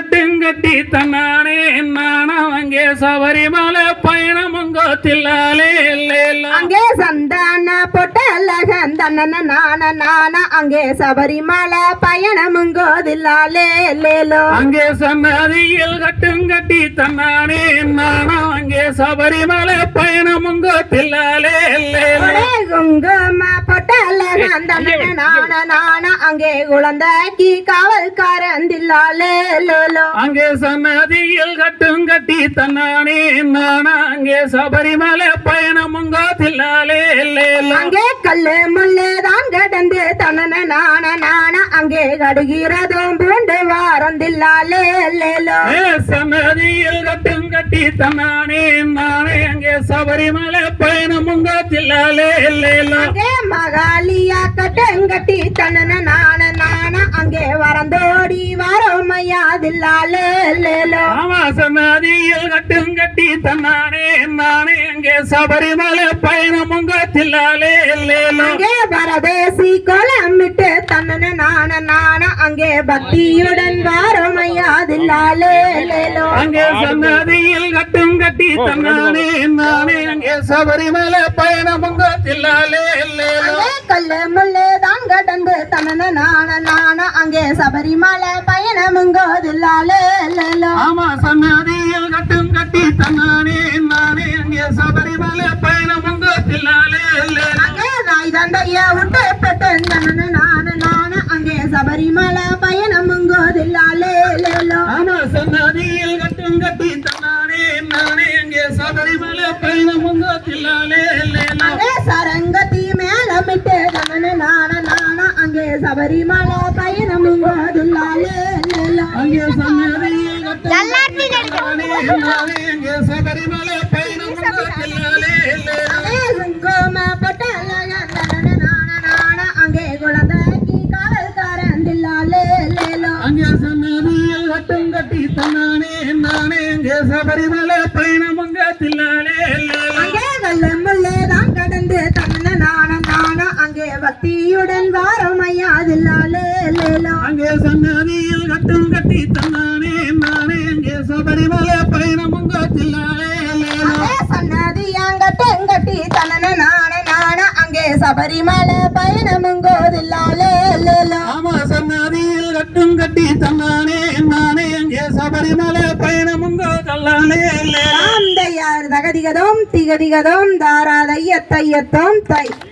கட்டுங்கட்டி தன்னானே நானும் அங்கே சபரிமலை பயணம் அங்கோத்தில்லாலே இல்லேலோ அங்கே சந்தான பொட்டலகன் தன்னன நான நான? அங்கே சபரிமலை பயணமுங்கோதில்லாலே லேலோ அங்கே சன்னதியில் கட்டுங்கட்டி தன்னானே நானும் அங்கே சபரிமலை பயணம் அங்கோத்தில்லாலே இல்லேலோ ஒரே குங்கும தன்னன நான நான அங்கே குழந்தைக்கு காவல்காரன் தில்லாலே லேலோ அங்கே சன்னதியில் கட்டும் கட்டி தன்னானே நானா அங்கே சபரிமலை பயணம் அங்கோத்தில்லாலே இல்லேலோ அங்கே கல்லு முள்ளு தான் கடந்து தனன நான நான அங்கே கடுகிறதும் பூண்டு வாரந்தில்லாலே சன்னதியில் கட்டும் கட்டி தன்னானே நானே அங்கே சபரிமலை பயணம் அங்கோத்தில்லாலே இல்லேலோ அங்கே மகாலியா கட்டங்கட்டி தனன நான நான. அங்கே வரந்தோடி வரோமையாதில்லாலே லேலோ ஆமா சன்னதியில் கட்டும் கட்டி தன்னானே நானே பயணம் அங்கோத்தில்லாலே இல்லேலோ அங்கே பரதேசி கோலமிட்டு தன்னன நான நான அங்கே பக்தியுடன் வாரோமையாதில்லாலே லேலோ அங்கே சன்னதியில் கட்டும் கட்டி தன்னானே நானே அங்கே சபரிமலை பயணம் அங்கோத்தில்லாலே இல்லேலோ அங்கே கல்லு முள்ளு தான் கடந்து தனன நான நான அங்கே சபரிமலை லேலோ ஆமா சன்னதியில் அங்கே நாய் தந்தைய விட்டு பெட்டு நான நான. அங்கே சபரிமலை பயணமுங்கோதில்லாலே லேலோ ஆமா சன்னதியில் கட்டும் கட்டி தன்னானே நானே. அங்கே சபரிமலை பயணம் அங்கோத்தில்லாலே இல்லேலோ அங்கே சரங்கத்தி மேலமிட்டு தனன நான நான. அங்கே சபரிமலை பயணமுங்கோதில்லாலே லேலோ அங்கே சன்னதியில் கட்டும் கட்டி தன்னானே நானே. அங்கே சபரிமலை பயணம் கட்டி தன்னானே நானே அங்கே சபரிமலை பயணம் அங்கோத்தில்லாலே இல்லேலோ அங்கே கல்லு முள்ளே தான் கடந்து தன்ன நான நான அங்கே பக்தியுடன் வாரமையாதில்லாலே லேலோ அங்கே சன்னதியில் கட்டும் கட்டி தன்னானே நானே அங்கே சபரிமலை பயணம் அங்கோத்தில்லாலே இல்லேலோ அங்கே சன்னதி அங்க தெங்கட்டி தனன நான நான அங்கே சபரிமலை பயணமுங்கோதில்லாலே லேலோ ஆமா தாம் தையார் தகதிகதோம் திகதிகதோம் தாராதையத்தையத்தோம் தை